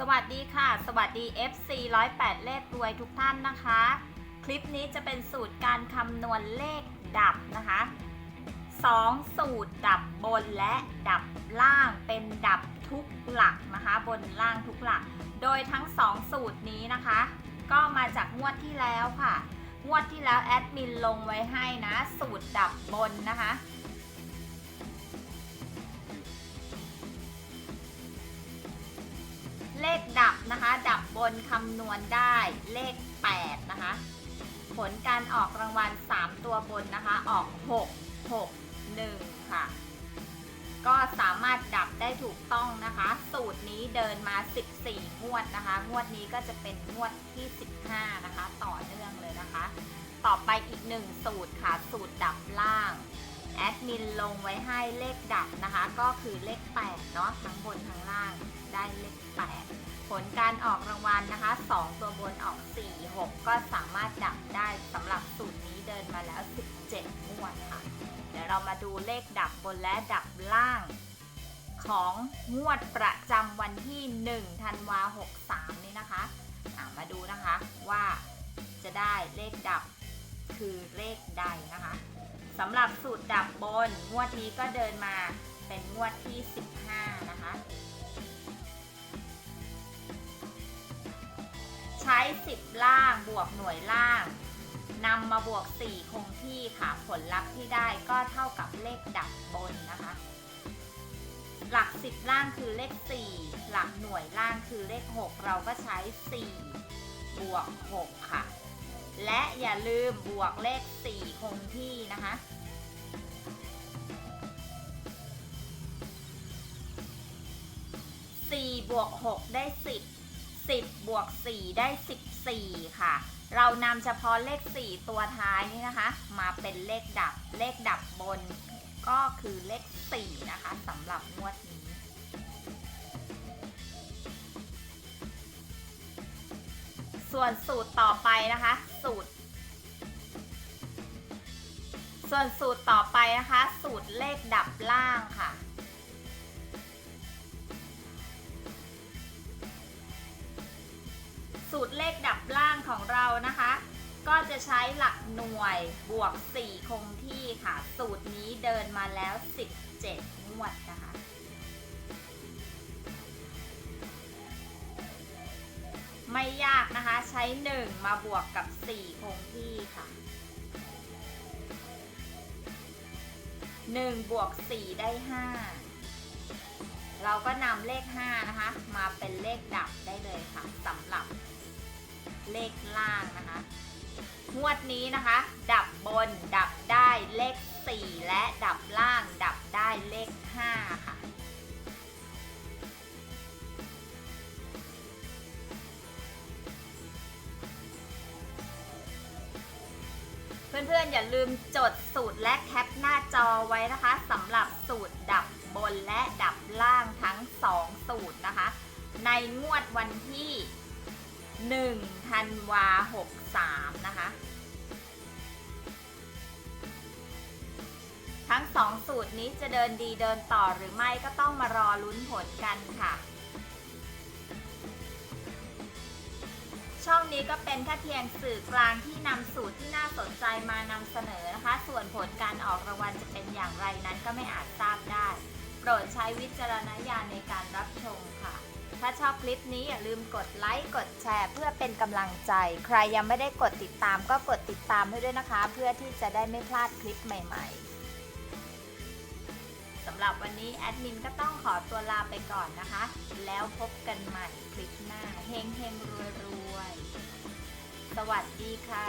สวัสดีค่ะ สวัสดี FC 108 เลขรวยทุกท่านนะคะ คลิปนี้จะเป็นสูตรการคำนวณเลขดับนะคะ 2 สูตรดับบนและดับล่างเป็นดับทุกหลักนะคะ บนล่างทุกหลัก โดยทั้ง 2 สูตรนี้นะคะ ก็มาจากงวดที่แล้วค่ะ งวดที่แล้วแอดมินลงไว้ให้นะ สูตรดับบนนะคะ เลขดับนะคะ ดับบนคำนวณได้เลข 8 นะคะ ผลการออกรางวัล 3 ตัวบนนะคะ ออก 6 6 1 ค่ะ ก็สามารถดับได้ถูกต้องนะคะ สูตรนี้เดินมา 14 งวดนะคะ งวดนี้ก็จะเป็นงวดที่ 15 นะคะ ต่อเนื่องเลยนะคะ ต่อไปอีก 1 สูตรค่ะ สูตรดับล่าง แอดมินลงไว้ให้เลขดับนะคะ ก็คือเลข8เนาะทั้งบนทั้งล่างได้เลข 8 ผลการออกรางวัลนะคะ 2 ตัวบนออก 4 6 ก็สามารถดับได้สำหรับสูตรนี้เดินมาแล้ว 17งวดค่ะ เดี๋ยวเรามาดูเลขดับบนและดับล่างของงวดประจำวันที่1ธันวา63 นี้นะคะอะมาดูนะคะว่าจะได้เลขดับคือเลขใดนะคะ สำหรับสูตรดับบน งวดนี้ก็เดินมาเป็นงวดที่ 15 นะคะ ใช้ 10 ล่างบวกหน่วยล่างนำมาบวก 4 คงที่ค่ะ ผลลัพธ์ที่ได้ก็เท่ากับเลขดับบนนะคะ หลัก 10 ล่างคือเลข 4 หลักหน่วยล่างคือเลข 6 เราก็ใช้ 4 บวก 6 ค่ะ และอย่าลืมบวกเลข 4 คงที่นะคะ 4 บวก 6 ได้ 10 10 บวก 4 ได้ 14 ค่ะ เรานำเฉพาะเลข 4 ตัวท้ายนี้นะคะ มาเป็นเลขดับ เลขดับบนก็คือเลข 4 นะคะสำหรับงวดนี้ส่วนสูตรต่อไปนะคะ สูตร ส่วนสูตรต่อไปนะคะ สูตรเลขดับล่างค่ะ สูตรเลขดับล่างของเรานะคะ ก็จะใช้หลักหน่วยบวก 4 คงที่ค่ะ สูตรนี้เดินมาแล้ว 17งวดนะคะ ไม่ยากนะคะใช้ 1 มาบวกกับ 4 คงที่ค่ะ 1 บวก 4 ได้ 5 เราก็นำเลข 5 นะคะ มาเป็นเลขดับได้เลยค่ะสำหรับเลขล่างนะคะงวดนี้นะคะ ดับบนดับได้เลข 4 และดับล่างดับ เพื่อนๆ อย่าลืมจดสูตรและแคปหน้าจอไว้นะคะสำหรับสูตรดับบนและดับล่างทั้ง 2 สูตรนะคะ ในงวดวันที่1ธันวา63 นะคะ ทั้ง 2 สูตรนี้จะเดินดีเดินต่อหรือไม่ก็ต้องมารอลุ้นผลกันค่ะ ช่องนี้ก็เป็นแค่เพียงสื่อกลางที่นำสูตรที่น่าสนใจมานำเสนอนะคะ ส่วนผลการออกรางวัลจะเป็นอย่างไรนั้นก็ไม่อาจทราบได้ โปรดใช้วิจารณญาณในการรับชมค่ะ ถ้าชอบคลิปนี้อย่าลืมกดไลค์ กดแชร์ เพื่อเป็นกำลังใจ ใครยังไม่ได้กดติดตามก็กดติดตามให้ด้วยนะคะ เพื่อที่จะได้ไม่พลาดคลิปใหม่ ๆ หรับวันนี้แอดมินก็ต้องขอตัวลาไปก่อนนะคะ แล้วพบกันใหม่คลิปหน้าเฮงเฮงรวยรวยสวัสดีค่ะ